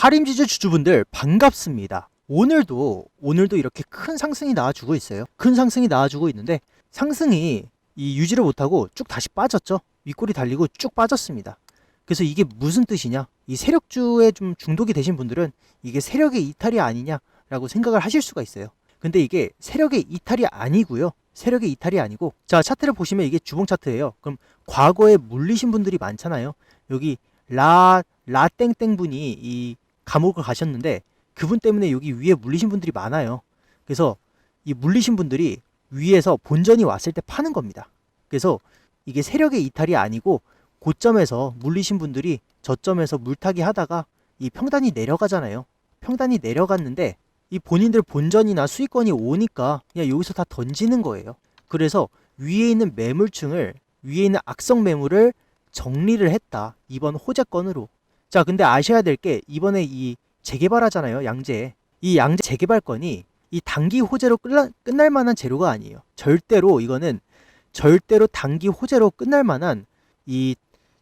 하림지주 주주분들 반갑습니다. 오늘도 오늘도 이렇게 큰 상승이 나와주고 있어요. 큰 상승이 나와주고 있는데 상승이 이 유지를 못하고 쭉 다시 빠졌죠. 윗골이 달리고 쭉 빠졌습니다. 그래서 이게 무슨 뜻이냐? 이 세력주에 좀 중독이 되신 분들은 이게 세력의 이탈이 아니냐라고 생각을 하실 수가 있어요. 근데 이게 세력의 이탈이 아니고요. 세력의 이탈이 아니고 자 차트를 보시면 이게 주봉 차트예요. 그럼 과거에 물리신 분들이 많잖아요. 여기 라 라 땡땡 분이 이 감옥을 가셨는데 그분 때문에 여기 위에 물리신 분들이 많아요. 그래서 이 물리신 분들이 위에서 본전이 왔을 때 파는 겁니다. 그래서 이게 세력의 이탈이 아니고 고점에서 물리신 분들이 저점에서 물타기 하다가 이 평단이 내려가잖아요. 평단이 내려갔는데 이 본인들 본전이나 수익권이 오니까 그냥 여기서 다 던지는 거예요. 그래서 위에 있는 매물층을 위에 있는 악성 매물을 정리를 했다. 이번 호재건으로. 자, 근데 아셔야 될 게 이번에 이 재개발하잖아요. 양재. 이 양재 재개발건이 이 단기 호재로 끝날, 끝날 만한 재료가 아니에요. 절대로 이거는 절대로 단기 호재로 끝날 만한 이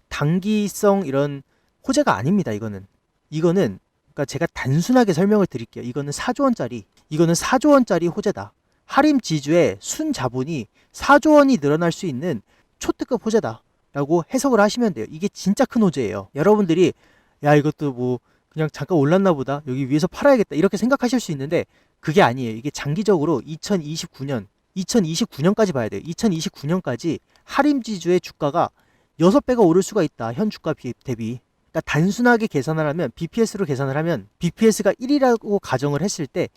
단기성 이런 호재가 아닙니다. 이거는 이거는 그러니까 제가 단순하게 설명을 드릴게요. 이거는 4조 원짜리 이거는 4조 원짜리 호재다. 하림 지주의 순 자본이 4조 원이 늘어날 수 있는 초특급 호재다 라고 해석을 하시면 돼요. 이게 진짜 큰 호재예요. 여러분들이 야 이것도 뭐 그냥 잠깐 올랐나 보다. 여기 위에서 팔아야겠다. 이렇게 생각하실 수 있는데 그게 아니에요. 이게 장기적으로 2029년 2029년까지 봐야 돼요. 2029년까지 하림 지주의 주가가 6배가 오를 수가 있다. 현 주가 비- 대비. 그러니까 단순하게 계산을 하면 BPS로 계산을 하면 BPS가 1이라고 가정을 했을 때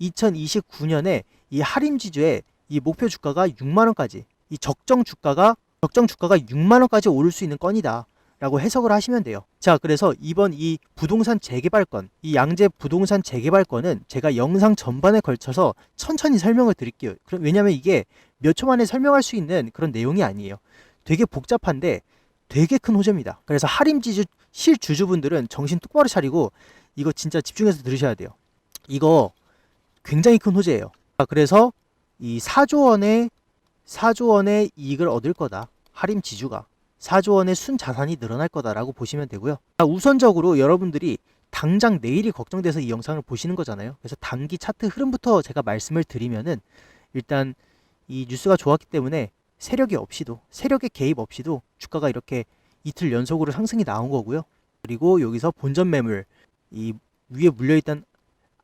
2029년에 이 할인 지주의 이 목표 주가가 6만 원까지 이 적정 주가가 적정 주가가 6만 원까지 오를 수 있는 건이다. 라고 해석을 하시면 돼요. 자, 그래서 이번 이 부동산 재개발건, 이 양재 부동산 재개발건은 제가 영상 전반에 걸쳐서 천천히 설명을 드릴게요. 그럼 왜냐면 이게 몇 초 만에 설명할 수 있는 그런 내용이 아니에요. 되게 복잡한데 되게 큰 호재입니다. 그래서 하림지주 실주주분들은 정신 똑바로 차리고 이거 진짜 집중해서 들으셔야 돼요. 이거 굉장히 큰 호재예요. 자, 그래서 이 4조 원의 4조 원의 이익을 얻을 거다. 하림 지주가 4조 원의 순 자산이 늘어날 거다라고 보시면 되고요. 자, 우선적으로 여러분들이 당장 내일이 걱정돼서 이 영상을 보시는 거잖아요. 그래서 단기 차트 흐름부터 제가 말씀을 드리면은 일단 이 뉴스가 좋았기 때문에 세력이 없이도 세력의 개입 없이도 주가가 이렇게 이틀 연속으로 상승이 나온 거고요. 그리고 여기서 본전 매물 이 위에 물려있던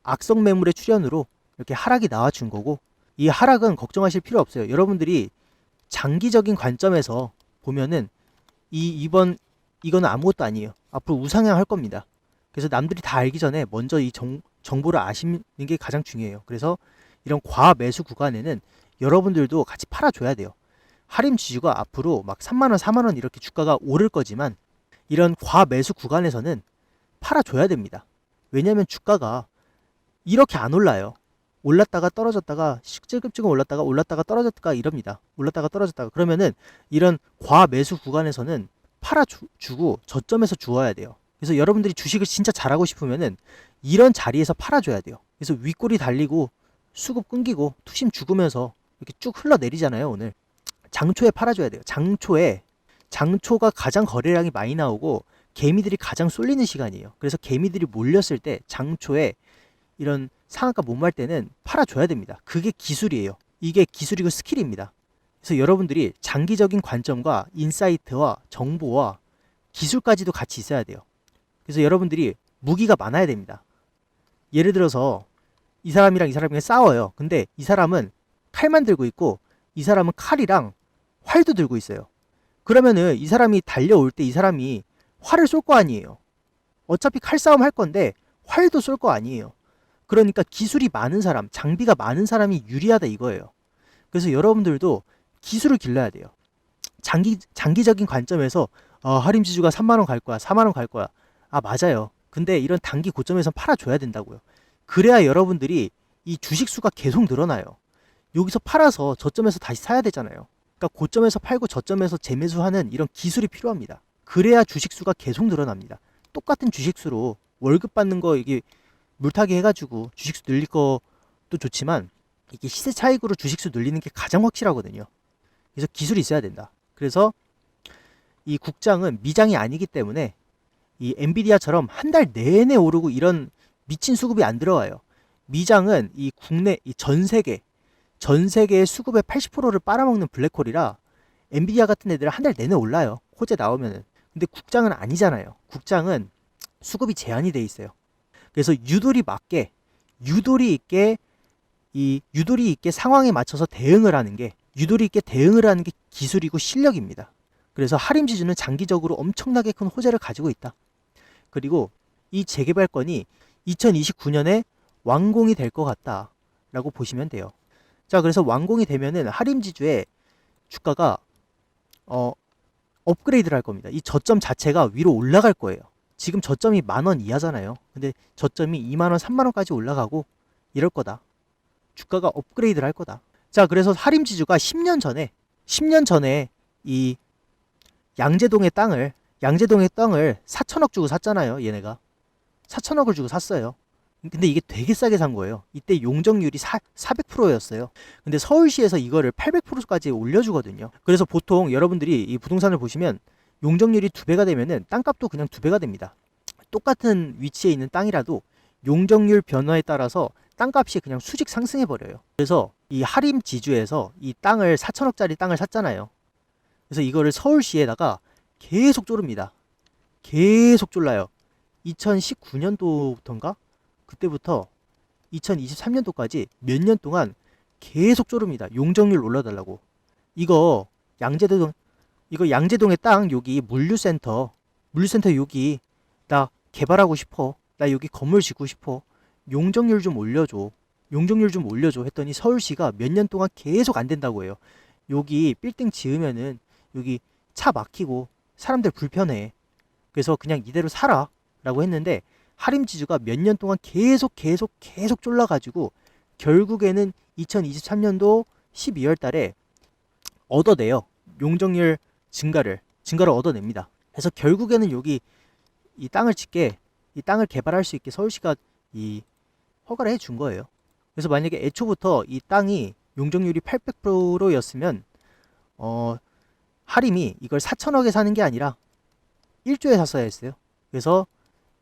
악성 매물의 출현으로 이렇게 하락이 나와준 거고 이 하락은 걱정하실 필요 없어요. 여러분들이 장기적인 관점에서 보면은 이 이번 이거는 아무것도 아니에요. 앞으로 우상향 할 겁니다. 그래서 남들이 다 알기 전에 먼저 이 정, 정보를 아시는 게 가장 중요해요. 그래서 이런 과매수 구간에는 여러분들도 같이 팔아줘야 돼요. 할인 지주가 앞으로 막 3만 원, 4만 원 이렇게 주가가 오를 거지만 이런 과매수 구간에서는 팔아줘야 됩니다. 왜냐하면 주가가 이렇게 안 올라요. 올랐다가 떨어졌다가 찔끔찔끔 올랐다가 올랐다가 떨어졌다가 이럽니다. 올랐다가 떨어졌다가 그러면은 이런 과매수 구간에서는 팔아주고 저점에서 주어야 돼요. 그래서 여러분들이 주식을 진짜 잘하고 싶으면은 이런 자리에서 팔아줘야 돼요. 그래서 윗골이 달리고 수급 끊기고 투심 죽으면서 이렇게 쭉 흘러내리잖아요. 오늘 장초에 팔아줘야 돼요. 장초에 장초가 가장 거래량이 많이 나오고 개미들이 가장 쏠리는 시간이에요. 그래서 개미들이 몰렸을 때 장초에 이런 상한가 못 말 때는 팔아줘야 됩니다. 그게 기술이에요. 이게 기술이고 스킬입니다. 그래서 여러분들이 장기적인 관점과 인사이트와 정보와 기술까지도 같이 있어야 돼요. 그래서 여러분들이 무기가 많아야 됩니다. 예를 들어서 이 사람이랑 이 사람이 싸워요. 근데 이 사람은 칼만 들고 있고 이 사람은 칼이랑 활도 들고 있어요. 그러면은 이 사람이 달려올 때 이 사람이 활을 쏠 거 아니에요. 어차피 칼싸움 할 건데 활도 쏠 거 아니에요. 그러니까 기술이 많은 사람, 장비가 많은 사람이 유리하다 이거예요. 그래서 여러분들도 기술을 길러야 돼요. 장기 장기적인 관점에서 어, 할인 지주가 3만 원 갈 거야, 4만 원 갈 거야. 아 맞아요. 근데 이런 단기 고점에서 팔아줘야 된다고요. 그래야 여러분들이 이 주식 수가 계속 늘어나요. 여기서 팔아서 저점에서 다시 사야 되잖아요. 그러니까 고점에서 팔고 저점에서 재매수하는 이런 기술이 필요합니다. 그래야 주식 수가 계속 늘어납니다. 똑같은 주식 수로 월급 받는 거 이게 물타기 해가지고 주식수 늘릴 것도 좋지만 이게 시세 차익으로 주식수 늘리는 게 가장 확실하거든요. 그래서 기술이 있어야 된다. 그래서 이 국장은 미장이 아니기 때문에 이 엔비디아처럼 한 달 내내 오르고 이런 미친 수급이 안 들어와요. 미장은 이 국내 이 전 세계 전 세계의 수급의 80%를 빨아먹는 블랙홀이라 엔비디아 같은 애들은 한 달 내내 올라요. 호재 나오면은. 근데 국장은 아니잖아요. 국장은 수급이 제한이 돼 있어요. 그래서 유도리 맞게 유도리 있게 이 유도리 있게 상황에 맞춰서 대응을 하는 게 유도리 있게 대응을 하는 게 기술이고 실력입니다. 그래서 하림 지주는 장기적으로 엄청나게 큰 호재를 가지고 있다. 그리고 이 재개발건이 2029년에 완공이 될 것 같다라고 보시면 돼요. 자, 그래서 완공이 되면은 하림 지주의 주가가 어 업그레이드를 할 겁니다. 이 저점 자체가 위로 올라갈 거예요. 지금 저점이 만 원 이하잖아요. 근데 저점이 2만 원, 3만 원까지 올라가고 이럴 거다. 주가가 업그레이드를 할 거다. 자, 그래서 하림 지주가 10년 전에 10년 전에 이 양재동의 땅을 양재동의 땅을 4천억 주고 샀잖아요. 얘네가 4천억을 주고 샀어요. 근데 이게 되게 싸게 산 거예요. 이때 용적률이 4, 400%였어요. 근데 서울시에서 이거를 800%까지 올려주거든요. 그래서 보통 여러분들이 이 부동산을 보시면 용적률이 두 배가 되면은 땅값도 그냥 두 배가 됩니다. 똑같은 위치에 있는 땅이라도 용적률 변화에 따라서 땅값이 그냥 수직 상승해 버려요. 그래서 이 하림 지주에서 이 땅을 4천억짜리 땅을 샀잖아요. 그래서 이거를 서울시에다가 계속 쪼릅니다. 계속 졸라요. 2019년도부터인가? 그때부터 2023년도까지 몇 년 동안 계속 쪼릅니다. 용적률 올려달라고. 이거 양재동 이거 양재동의 땅 여기 물류센터 물류센터 여기 나 개발하고 싶어. 나 여기 건물 짓고 싶어. 용적률 좀 올려줘. 용적률 좀 올려줘 했더니 서울시가 몇 년 동안 계속 안 된다고 해요. 여기 빌딩 지으면은 여기 차 막히고 사람들 불편해. 그래서 그냥 이대로 살아. 라고 했는데 하림 지주가 몇 년 동안 계속 계속 계속 쫄라가지고 결국에는 2023년도 12월 달에 얻어내요. 용적률 증가를, 증가를 얻어냅니다. 그래서 결국에는 여기 이 땅을 짓게, 이 땅을 개발할 수 있게 서울시가 이 허가를 해 준 거예요. 그래서 만약에 애초부터 이 땅이 용적률이 800%였으면, 어, 하림이 이걸 4천억에 사는 게 아니라 1조에 샀어야 했어요. 그래서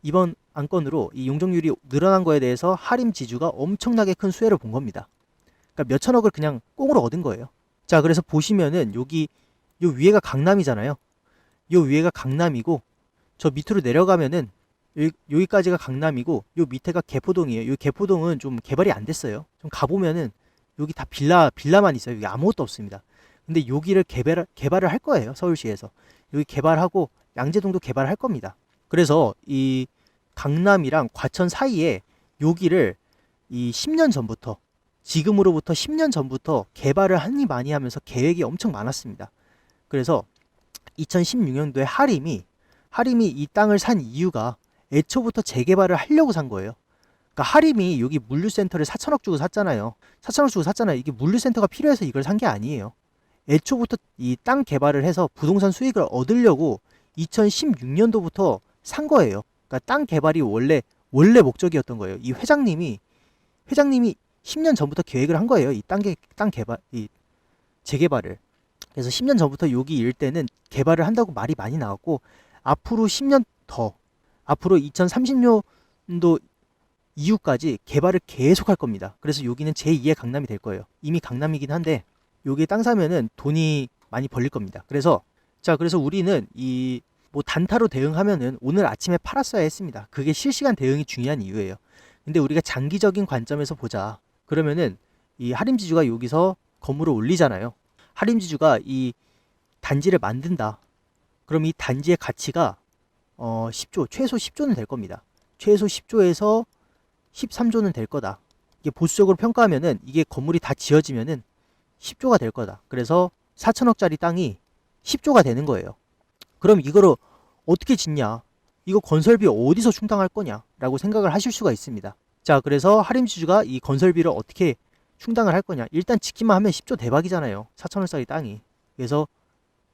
이번 안건으로 이 용적률이 늘어난 거에 대해서 하림 지주가 엄청나게 큰 수혜를 본 겁니다. 그러니까 몇 천억을 그냥 꽁으로 얻은 거예요. 자, 그래서 보시면은 여기 요 위에가 강남이잖아요. 요 위에가 강남이고 저 밑으로 내려가면은 여기, 여기 까지가 강남이고 요 밑에가 개포동이에요. 요 개포동은 좀 개발이 안 됐어요. 좀 가보면은 여기 다 빌라 빌라만 있어요. 여기 아무것도 없습니다. 근데 여기를 개발 개발을 할 거예요. 서울시에서 여기 개발하고 양재동도 개발할 겁니다. 그래서 이 강남이랑 과천 사이에 여기를 이 10년 전부터 지금으로부터 10년 전부터 개발을 한이 많이 하면서 계획이 엄청 많았습니다. 그래서 2016년도에 하림이 하림이 이 땅을 산 이유가 애초부터 재개발을 하려고 산 거예요. 그러니까 하림이 여기 물류센터를 4천억 주고 샀잖아요. 4천억 주고 샀잖아요. 이게 물류센터가 필요해서 이걸 산 게 아니에요. 애초부터 이 땅 개발을 해서 부동산 수익을 얻으려고 2016년도부터 산 거예요. 그러니까 땅 개발이 원래 원래 목적이었던 거예요. 이 회장님이 회장님이 10년 전부터 계획을 한 거예요. 이 땅 개발 이 재개발을. 그래서 10년 전부터 여기 일대는 개발을 한다고 말이 많이 나왔고 앞으로 10년 더 앞으로 2030년도 이후까지 개발을 계속 할 겁니다. 그래서 여기는 제2의 강남이 될 거예요. 이미 강남이긴 한데 여기 땅 사면은 돈이 많이 벌릴 겁니다. 그래서 자, 그래서 우리는 이 뭐 단타로 대응하면은 오늘 아침에 팔았어야 했습니다. 그게 실시간 대응이 중요한 이유예요. 근데 우리가 장기적인 관점에서 보자. 그러면은 이 하림지주가 여기서 건물을 올리잖아요. 하림지주가 이 단지를 만든다. 그럼 이 단지의 가치가 어 10조, 최소 10조는 될 겁니다. 최소 10조에서 13조는 될 거다. 이게 보수적으로 평가하면은 이게 건물이 다 지어지면은 10조가 될 거다. 그래서 4천억짜리 땅이 10조가 되는 거예요. 그럼 이거를 어떻게 짓냐? 이거 건설비 어디서 충당할 거냐? 라고 생각을 하실 수가 있습니다. 자, 그래서 하림지주가 이 건설비를 어떻게 충당을 할 거냐? 일단 짓기만 하면 10조 대박이잖아요. 4천원짜리 땅이. 그래서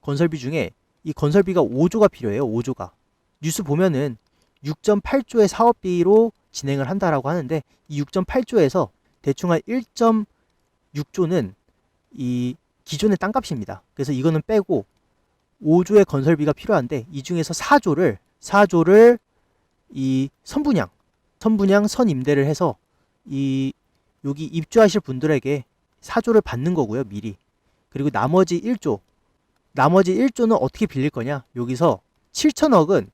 건설비 중에 이 건설비가 5조가 필요해요. 5조가. 뉴스 보면은 6.8조의 사업비로 진행을 한다라고 하는데 이 6.8조에서 대충 한 1.6조는 이 기존의 땅값입니다. 그래서 이거는 빼고 5조의 건설비가 필요한데 이 중에서 4조를 4조를 이 선분양, 선분양 선임대를 해서 이 여기 입주하실 분들에게 4조를 받는 거고요, 미리. 그리고 나머지 1조, 나머지 1조는 어떻게 빌릴 거냐? 여기서 7천억은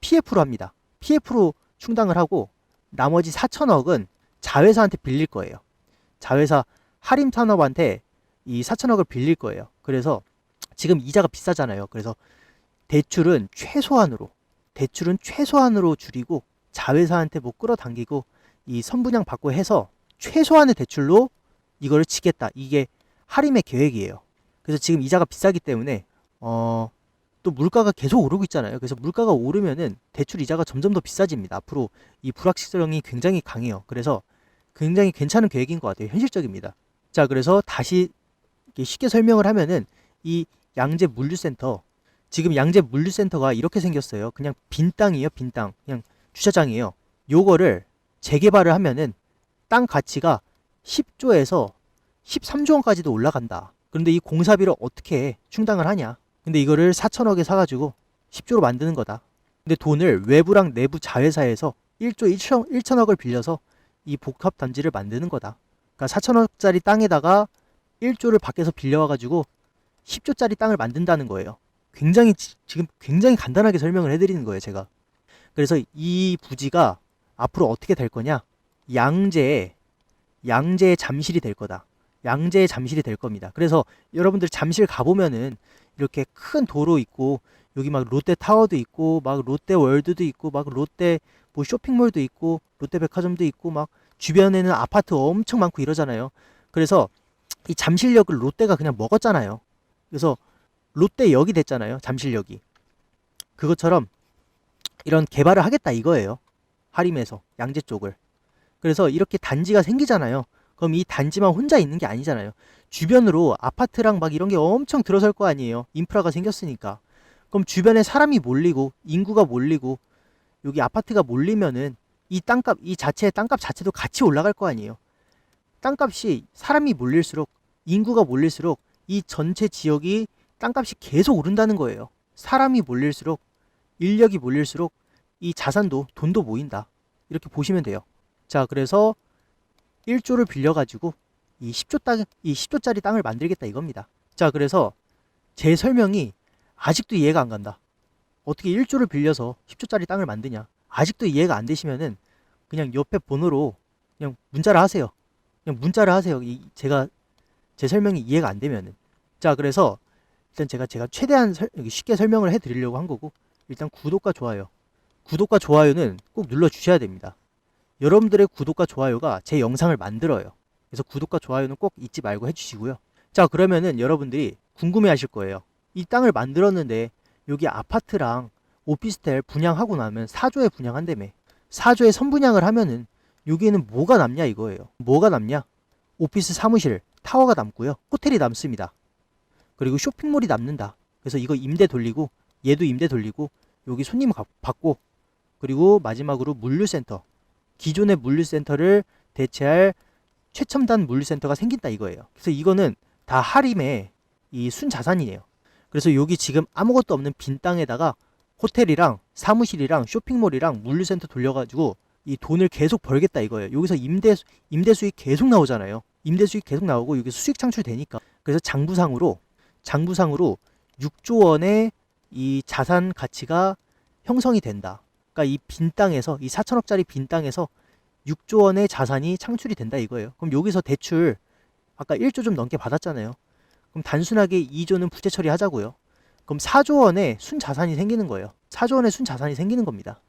PF로 합니다. PF로 충당을 하고 나머지 4천억은 자회사한테 빌릴 거예요. 자회사 하림 산업한테 이 4천억을 빌릴 거예요. 그래서 지금 이자가 비싸잖아요. 그래서 대출은 최소한으로 대출은 최소한으로 줄이고 자회사한테 뭐 끌어당기고 이 선분양 받고 해서 최소한의 대출로 이거를 치겠다. 이게 하림의 계획이에요. 그래서 지금 이자가 비싸기 때문에 어, 또 물가가 계속 오르고 있잖아요. 그래서 물가가 오르면은 대출 이자가 점점 더 비싸집니다. 앞으로 이 불확실성이 굉장히 강해요. 그래서 굉장히 괜찮은 계획인 것 같아요. 현실적입니다. 자, 그래서 다시 쉽게 설명을 하면은 이 양재 물류센터 지금 양재 물류센터가 이렇게 생겼어요. 그냥 빈 땅이에요, 빈 땅. 그냥 주차장이에요. 요거를 재개발을 하면은 땅 가치가 10조에서 13조 원까지도 올라간다. 그런데 이 공사비를 어떻게 충당을 하냐? 근데 이거를 4천억에 사가지고 10조로 만드는 거다. 근데 돈을 외부랑 내부 자회사에서 1조 1천, 1천억을 빌려서 이 복합 단지를 만드는 거다. 그러니까 4천억짜리 땅에다가 1조를 밖에서 빌려와가지고 10조짜리 땅을 만든다는 거예요. 굉장히 지- 지금 굉장히 간단하게 설명을 해드리는 거예요, 제가. 그래서 이 부지가 앞으로 어떻게 될 거냐? 양재에 양재의 잠실이 될 거다. 양재의 잠실이 될 겁니다. 그래서 여러분들 잠실 가보면은 이렇게 큰 도로 있고 여기 막 롯데 타워도 있고 막 롯데 월드도 있고 막 롯데 뭐 쇼핑몰도 있고 롯데 백화점도 있고 막 주변에는 아파트 엄청 많고 이러잖아요. 그래서 이 잠실역을 롯데가 그냥 먹었잖아요. 그래서 롯데역이 됐잖아요. 잠실역이. 그것처럼 이런 개발을 하겠다 이거예요. 하림에서 양재 쪽을. 그래서 이렇게 단지가 생기잖아요. 그럼 이 단지만 혼자 있는 게 아니잖아요. 주변으로 아파트랑 막 이런 게 엄청 들어설 거 아니에요. 인프라가 생겼으니까. 그럼 주변에 사람이 몰리고 인구가 몰리고 여기 아파트가 몰리면은 이 땅값 이 자체의 땅값 자체도 같이 올라갈 거 아니에요. 땅값이 사람이 몰릴수록 인구가 몰릴수록 이 전체 지역이 땅값이 계속 오른다는 거예요. 사람이 몰릴수록 인력이 몰릴수록 이 자산도 돈도 모인다. 이렇게 보시면 돼요. 자, 그래서 1조를 빌려 가지고 이 10조 땅, 이 10조짜리 땅을 만들겠다 이겁니다. 자, 그래서 제 설명이 아직도 이해가 안 간다. 어떻게 1조를 빌려서 10조짜리 땅을 만드냐? 아직도 이해가 안 되시면은 그냥 옆에 번호로 그냥 문자를 하세요. 그냥 문자를 하세요. 이 제가 제 설명이 이해가 안 되면은. 자, 그래서 일단 제가 제가 최대한 설- 쉽게 설명을 해 드리려고 한 거고 일단 구독과 좋아요. 구독과 좋아요는 꼭 눌러 주셔야 됩니다. 여러분들의 구독과 좋아요가 제 영상을 만들어요. 그래서 구독과 좋아요는 꼭 잊지 말고 해주시고요. 자, 그러면은 여러분들이 궁금해 하실 거예요. 이 땅을 만들었는데 여기 아파트랑 오피스텔 분양하고 나면 4조에 분양한다며. 4조에 선분양을 하면은 여기에는 뭐가 남냐 이거예요. 뭐가 남냐? 오피스 사무실, 타워가 남고요. 호텔이 남습니다. 그리고 쇼핑몰이 남는다. 그래서 이거 임대 돌리고 얘도 임대 돌리고 여기 손님 가- 받고 그리고 마지막으로 물류센터. 기존의 물류센터를 대체할 최첨단 물류센터가 생긴다 이거예요. 그래서 이거는 다 하림의 이 순자산이에요. 그래서 여기 지금 아무것도 없는 빈 땅에다가 호텔이랑 사무실이랑 쇼핑몰이랑 물류센터 돌려가지고 이 돈을 계속 벌겠다 이거예요. 여기서 임대 임대 수익 계속 나오잖아요. 임대 수익 계속 나오고 여기 수익 창출되니까. 그래서 장부상으로 장부상으로 6조 원의 이 자산 가치가 형성이 된다. 그러니까 이 빈 땅에서 이 4천억짜리 빈 땅에서 6조 원의 자산이 창출이 된다 이거예요. 그럼 여기서 대출 아까 1조 좀 넘게 받았잖아요. 그럼 단순하게 2조는 부채 처리하자고요. 그럼 4조 원의 순자산이 생기는 거예요. 4조 원의 순자산이 생기는 겁니다.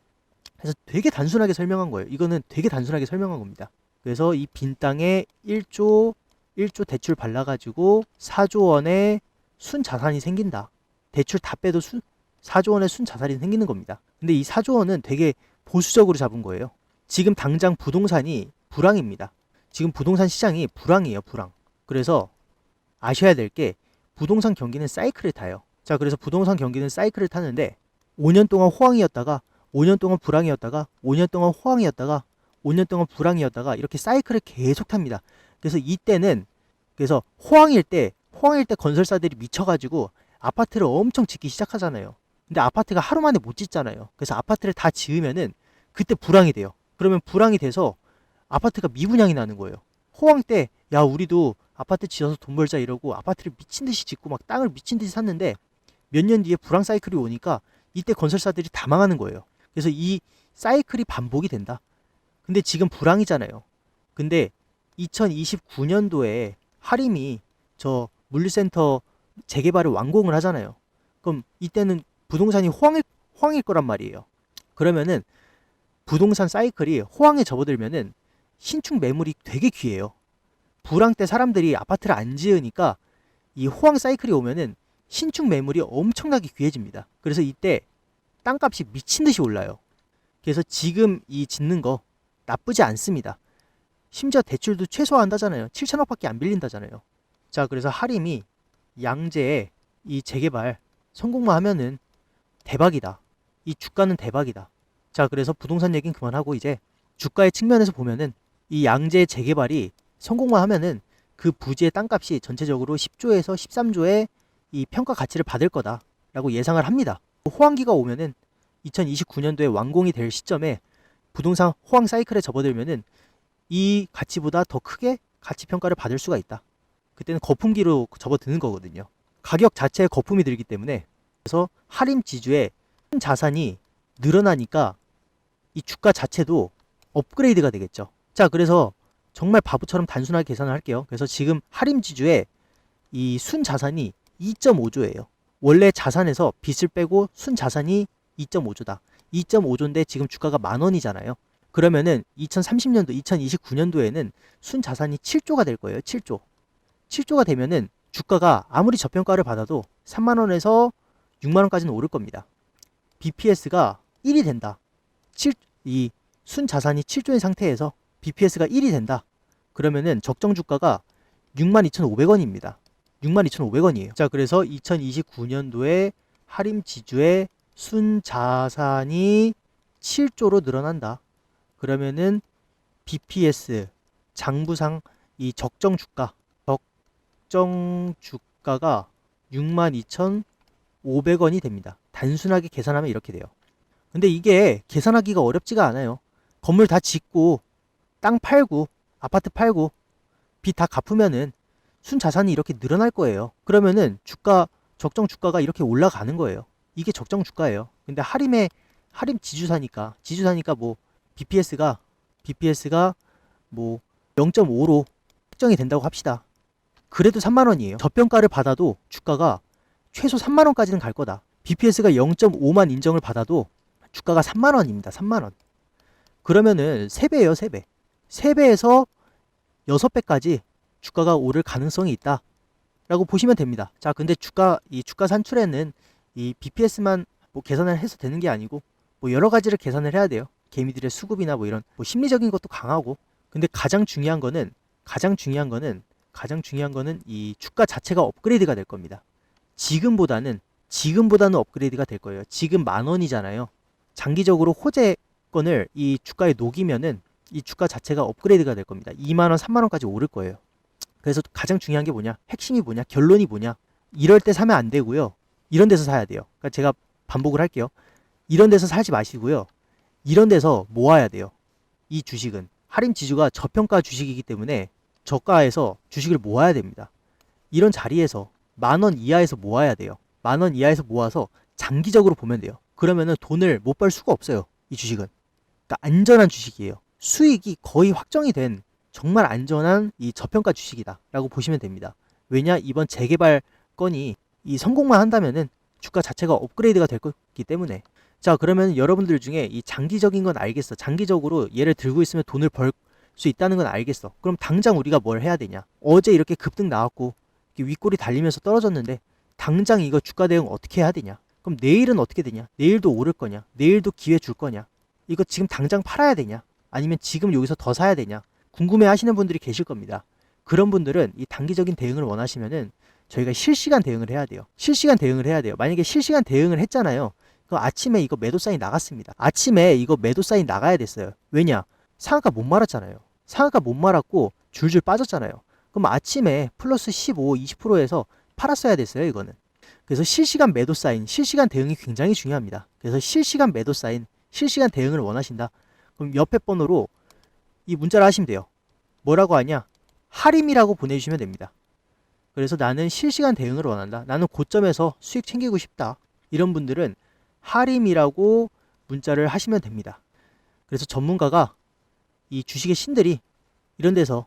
그래서 되게 단순하게 설명한 거예요. 이거는 되게 단순하게 설명한 겁니다. 그래서 이 빈 땅에 1조 1조 대출 발라가지고 4조 원의 순자산이 생긴다. 대출 다 빼도 순 4조 원의 순자산이 생기는 겁니다. 근데 이 4조 원은 되게 보수적으로 잡은 거예요. 지금 당장 부동산이 불황입니다. 지금 부동산 시장이 불황이에요, 불황. 그래서 아셔야 될 게 부동산 경기는 사이클을 타요. 자, 그래서 부동산 경기는 사이클을 타는데 5년 동안 호황이었다가 5년 동안 불황이었다가 5년 동안 호황이었다가 5년 동안 불황이었다가 이렇게 사이클을 계속 탑니다. 그래서 이때는 그래서 호황일 때 호황일 때 건설사들이 미쳐가지고 아파트를 엄청 짓기 시작하잖아요. 근데 아파트가 하루 만에 못 짓잖아요. 그래서 아파트를 다 지으면은 그때 불황이 돼요. 그러면 불황이 돼서 아파트가 미분양이 나는 거예요. 호황 때, 야, 우리도 아파트 지어서 돈 벌자 이러고 아파트를 미친 듯이 짓고 막 땅을 미친 듯이 샀는데 몇 년 뒤에 불황 사이클이 오니까 이때 건설사들이 다 망하는 거예요. 그래서 이 사이클이 반복이 된다. 근데 지금 불황이잖아요. 근데 2029년도에 하림이 저 물류센터 재개발을 완공을 하잖아요. 그럼 이때는 부동산이 호황일, 호황일 거란 말이에요. 그러면은 부동산 사이클이 호황에 접어들면은 신축 매물이 되게 귀해요. 불황 때 사람들이 아파트를 안 지으니까 이 호황 사이클이 오면은 신축 매물이 엄청나게 귀해집니다. 그래서 이때 땅값이 미친 듯이 올라요. 그래서 지금 이 짓는 거 나쁘지 않습니다. 심지어 대출도 최소화한다잖아요. 7천억밖에 안 빌린다잖아요. 자, 그래서 하림이 양재에 이 재개발 성공만 하면은 대박이다. 이 주가는 대박이다. 자, 그래서 부동산 얘기는 그만하고 이제 주가의 측면에서 보면은 이 양재 재개발이 성공만 하면은 그 부지의 땅값이 전체적으로 10조에서 13조의 이 평가 가치를 받을 거다라고 예상을 합니다. 호황기가 오면은 2029년도에 완공이 될 시점에 부동산 호황 사이클에 접어들면은 이 가치보다 더 크게 가치 평가를 받을 수가 있다. 그때는 거품기로 접어드는 거거든요. 가격 자체에 거품이 들기 때문에 그래서 할인 지주의 자산이 늘어나니까 이 주가 자체도 업그레이드가 되겠죠. 자, 그래서 정말 바보처럼 단순하게 계산을 할게요. 그래서 지금 할인 지주의 이 순 자산이 2.5조예요. 원래 자산에서 빚을 빼고 순 자산이 2.5조다. 2.5조인데 지금 주가가 만 원이잖아요. 그러면은 2030년도, 2029년도에는 순 자산이 7조가 될 거예요. 7조. 7조가 되면은 주가가 아무리 저평가를 받아도 3만 원에서 6만 원까지는 오를 겁니다. BPS가 1이 된다. 7, 이 순 자산이 7조인 상태에서 BPS가 1이 된다. 그러면은 적정 주가가 62,500원입니다. 62,500원이에요. 자, 그래서 2029년도에 할인 지주의 순 자산이 7조로 늘어난다. 그러면은 BPS 장부상 이 적정 주가 적정 주가가 62,500원 이 됩니다. 단순하게 계산하면 이렇게 돼요. 근데 이게 계산하기가 어렵지가 않아요. 건물 다 짓고 땅 팔고 아파트 팔고 빚 다 갚으면은 순 자산이 이렇게 늘어날 거예요. 그러면은 주가 적정 주가가 이렇게 올라가는 거예요. 이게 적정 주가예요. 근데 하림의 하림 지주사니까 지주사니까 뭐 BPS가 BPS가 뭐 0.5로 측정이 된다고 합시다. 그래도 3만 원이에요. 저평가를 받아도 주가가 최소 3만 원까지는 갈 거다. BPS가 0.5만 인정을 받아도 주가가 3만 원입니다. 3만 원. 그러면은 3배예요, 3배. 3배에서 6배까지 주가가 오를 가능성이 있다. 라고 보시면 됩니다. 자, 근데 주가 이 주가 산출에는 이 BPS만 뭐 계산을 해서 되는 게 아니고 뭐 여러 가지를 계산을 해야 돼요. 개미들의 수급이나 뭐 이런 뭐 심리적인 것도 강하고 근데 가장 중요한 거는 가장 중요한 거는 가장 중요한 거는 이 주가 자체가 업그레이드가 될 겁니다. 지금보다는 지금보다는 업그레이드가 될 거예요. 지금 만 원이잖아요. 장기적으로 호재권을 이 주가에 녹이면은 이 주가 자체가 업그레이드가 될 겁니다. 2만 원, 3만 원까지 오를 거예요. 그래서 가장 중요한 게 뭐냐? 핵심이 뭐냐? 결론이 뭐냐? 이럴 때 사면 안 되고요. 이런 데서 사야 돼요. 그러니까 제가 반복을 할게요. 이런 데서 살지 마시고요. 이런 데서 모아야 돼요. 이 주식은 할인 지주가 저평가 주식이기 때문에 저가에서 주식을 모아야 됩니다. 이런 자리에서 만 원 이하에서 모아야 돼요. 만 원 이하에서 모아서 장기적으로 보면 돼요. 그러면은 돈을 못 벌 수가 없어요. 이 주식은. 그러니까 안전한 주식이에요. 수익이 거의 확정이 된 정말 안전한 이 저평가 주식이다라고 보시면 됩니다. 왜냐 이번 재개발 건이 이 성공만 한다면은 주가 자체가 업그레이드가 될 거기 때문에 자 그러면 여러분들 중에 이 장기적인 건 알겠어. 장기적으로 얘를 들고 있으면 돈을 벌 수 있다는 건 알겠어. 그럼 당장 우리가 뭘 해야 되냐? 어제 이렇게 급등 나왔고 윗골이 달리면서 떨어졌는데 당장 이거 주가 대응 어떻게 해야 되냐? 그럼 내일은 어떻게 되냐? 내일도 오를 거냐? 내일도 기회 줄 거냐? 이거 지금 당장 팔아야 되냐? 아니면 지금 여기서 더 사야 되냐? 궁금해 하시는 분들이 계실 겁니다. 그런 분들은 이 단기적인 대응을 원하시면은 저희가 실시간 대응을 해야 돼요. 실시간 대응을 해야 돼요. 만약에 실시간 대응을 했잖아요. 그 아침에 이거 매도 사인 나갔습니다. 아침에 이거 매도 사인 나가야 됐어요. 왜냐? 상한가 못 말았잖아요. 상한가 못 말았고 줄줄 빠졌잖아요. 그럼 아침에 플러스 15, 20%에서 팔았어야 됐어요, 이거는. 그래서 실시간 매도 사인, 실시간 대응이 굉장히 중요합니다. 그래서 실시간 매도 사인, 실시간 대응을 원하신다. 그럼 옆에 번호로 이 문자를 하시면 돼요. 뭐라고 하냐? 하림이라고 보내주시면 됩니다. 그래서 나는 실시간 대응을 원한다. 나는 고점에서 수익 챙기고 싶다. 이런 분들은 하림이라고 문자를 하시면 됩니다. 그래서 전문가가 이 주식의 신들이 이런 데서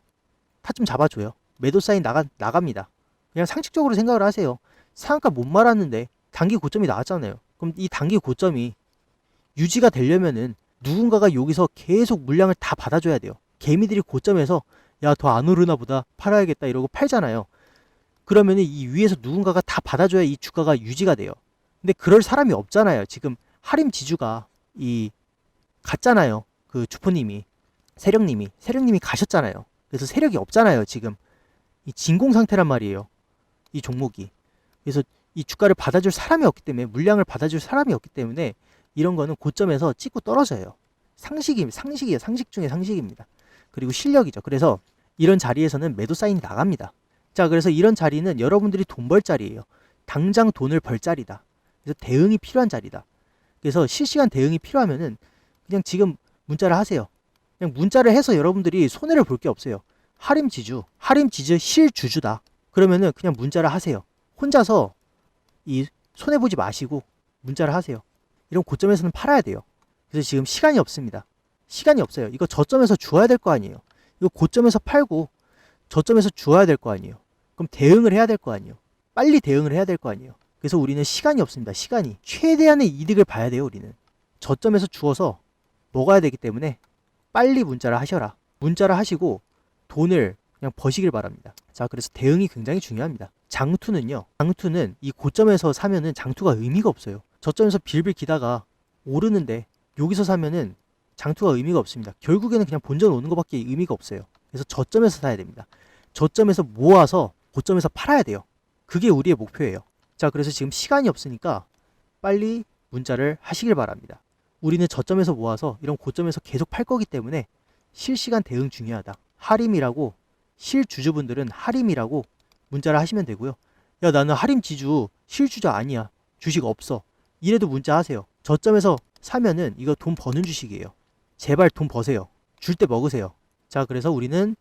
타 좀 잡아줘요. 매도 사인 나가, 나갑니다. 그냥 상식적으로 생각을 하세요. 상한가 못 말았는데 단기 고점이 나왔잖아요. 그럼 이 단기 고점이 유지가 되려면은 누군가가 여기서 계속 물량을 다 받아줘야 돼요. 개미들이 고점에서 야 더 안 오르나 보다 팔아야겠다 이러고 팔잖아요. 그러면은 이 위에서 누군가가 다 받아줘야 이 주가가 유지가 돼요. 근데 그럴 사람이 없잖아요. 지금 하림 지주가 이 갔잖아요. 그 주포님이 세력님이 세력님이 가셨잖아요. 그래서 세력이 없잖아요. 지금 이 진공 상태란 말이에요. 이 종목이. 그래서 이 주가를 받아줄 사람이 없기 때문에 물량을 받아줄 사람이 없기 때문에 이런 거는 고점에서 찍고 떨어져요. 상식이 상식이에요. 상식 중에 상식입니다. 그리고 실력이죠. 그래서 이런 자리에서는 매도 사인이 나갑니다. 자, 그래서 이런 자리는 여러분들이 돈 벌 자리예요. 당장 돈을 벌 자리다. 그래서 대응이 필요한 자리다. 그래서 실시간 대응이 필요하면은 그냥 지금 문자를 하세요. 그냥 문자를 해서 여러분들이 손해를 볼 게 없어요. 하림 지주, 하림 지주 실주주다. 그러면은 그냥 문자를 하세요. 혼자서 이 손해 보지 마시고 문자를 하세요. 이런 고점에서는 팔아야 돼요. 그래서 지금 시간이 없습니다. 시간이 없어요. 이거 저점에서 주어야 될 거 아니에요. 이거 고점에서 팔고 저점에서 주어야 될 거 아니에요. 그럼 대응을 해야 될 거 아니에요. 빨리 대응을 해야 될 거 아니에요. 그래서 우리는 시간이 없습니다. 시간이 최대한의 이득을 봐야 돼요. 우리는 저점에서 주어서 먹어야 되기 때문에 빨리 문자를 하셔라. 문자를 하시고 돈을 그냥 버시길 바랍니다. 자, 그래서 대응이 굉장히 중요합니다. 장투는요. 장투는 이 고점에서 사면은 장투가 의미가 없어요. 저점에서 빌빌 기다가 오르는데 여기서 사면은 장투가 의미가 없습니다. 결국에는 그냥 본전 오는 것밖에 의미가 없어요. 그래서 저점에서 사야 됩니다. 저점에서 모아서 고점에서 팔아야 돼요. 그게 우리의 목표예요. 자, 그래서 지금 시간이 없으니까 빨리 문자를 하시길 바랍니다. 우리는 저점에서 모아서 이런 고점에서 계속 팔 거기 때문에 실시간 대응 중요하다. 하림이라고 실주주분들은 하림이라고 문자를 하시면 되고요. 야, 나는 하림 지주 실주주 아니야. 주식 없어. 이래도 문자 하세요. 저점에서 사면은 이거 돈 버는 주식이에요. 제발 돈 버세요. 줄 때 먹으세요. 자, 그래서 우리는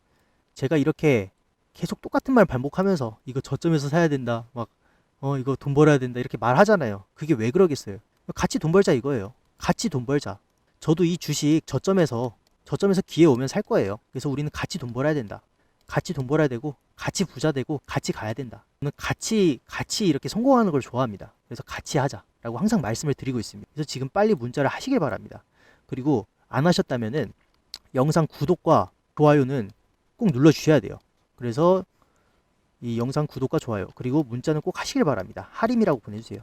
제가 이렇게 계속 똑같은 말 반복하면서 이거 저점에서 사야 된다. 막, 어, 이거 돈 벌어야 된다. 이렇게 말하잖아요. 그게 왜 그러겠어요? 같이 돈 벌자 이거예요. 같이 돈 벌자. 저도 이 주식 저점에서, 저점에서 기회 오면 살 거예요. 그래서 우리는 같이 돈 벌어야 된다. 같이 돈 벌어야 되고, 같이 부자 되고, 같이 가야 된다. 저는 같이, 같이 이렇게 성공하는 걸 좋아합니다. 그래서 같이 하자. 라고 항상 말씀을 드리고 있습니다. 그래서 지금 빨리 문자를 하시길 바랍니다. 그리고 안 하셨다면은 영상 구독과 좋아요는 꼭 눌러 주셔야 돼요. 그래서 이 영상 구독과 좋아요 그리고 문자는 꼭 하시길 바랍니다. 하림이라고 보내주세요.